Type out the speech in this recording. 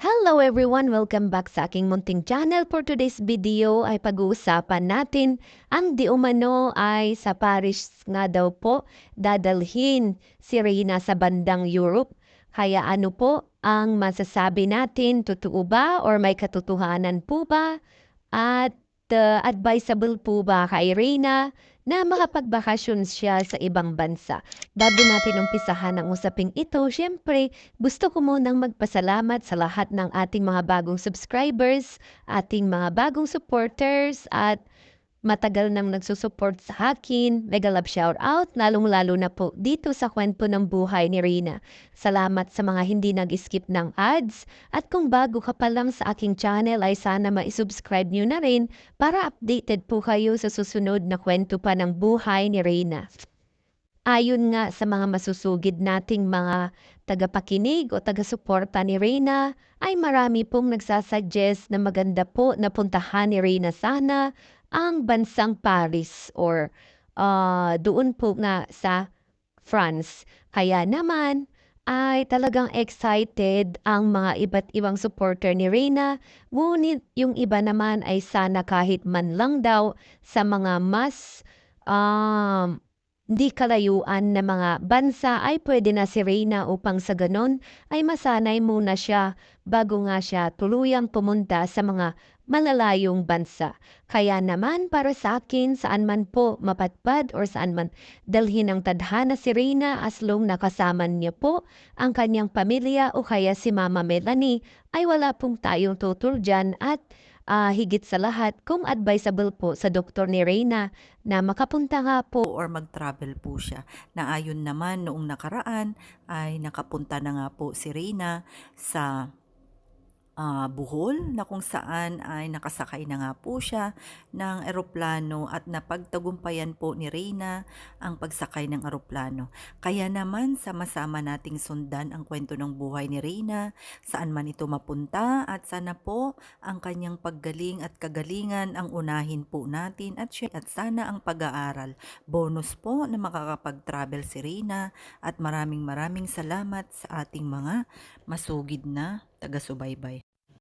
Hello everyone! Welcome back sa aking munting channel. For today's video ay pag-uusapan natin ang di umano ay sa Paris nga daw po dadalhin si Reyna sa bandang Europe. Kaya ano po ang masasabi natin? Totoo ba or may katotohanan po ba? At uh, advisable po ba kay Reyna na makapagbakasyon siya sa ibang bansa? Bago natin umpisahan ang usaping ito, syempre gusto ko munang magpasalamat sa lahat ng ating mga bagong subscribers, ating mga bagong supporters at matagal nang nagsusupport sa akin. Mega love shout out, lalong-lalo na po dito sa kwento ng buhay ni Rina. Salamat sa mga hindi nag-skip ng ads. At kung bago ka pa lang sa aking channel ay sana ma-subscribe nyo na rin para updated po kayo sa susunod na kwento pa ng buhay ni Reyna. Ayon nga sa mga masusugid nating mga tagapakinig o taga-suporta ni Reyna, ay marami pong nagsasuggest na maganda po na puntahan ni Reyna sana ang bansang Paris or ah, doon po nga sa France. Kaya naman ay talagang excited ang mga iba't ibang supporter ni Reyna, ngunit yung iba naman ay sana kahit man lang daw sa mga mas um, hindi kalayuan na mga bansa ay pwede na si Reyna upang sa ganon ay masanay muna siya bago nga siya tuluyang pumunta sa mga malalayong bansa. Kaya naman para sa akin saan man po mapatpad or saan man dalhin ng tadhana si Reyna as long nakasama niya po ang kanyang pamilya o kaya si Mama Melanie ay wala pong tayong tutul dyan at ah, higit sa lahat kung advisable po sa doktor ni Reyna na makapunta nga po or mag-travel po siya. Na ayon naman noong nakaraan ay nakapunta na nga po si Reyna sa ah, Bohol na kung saan ay nakasakay na nga po siya ng eroplano at napagtagumpayan po ni Reyna ang pagsakay ng eroplano. Kaya naman sama-sama nating sundan ang kwento ng buhay ni Reyna, saan man ito mapunta at sana po ang kanyang paggaling at kagalingan ang unahin po natin at, syem- at sana ang pag-aaral. Bonus po na makakapag-travel si Reyna at maraming maraming salamat sa ating mga masugid na taga-subaybay.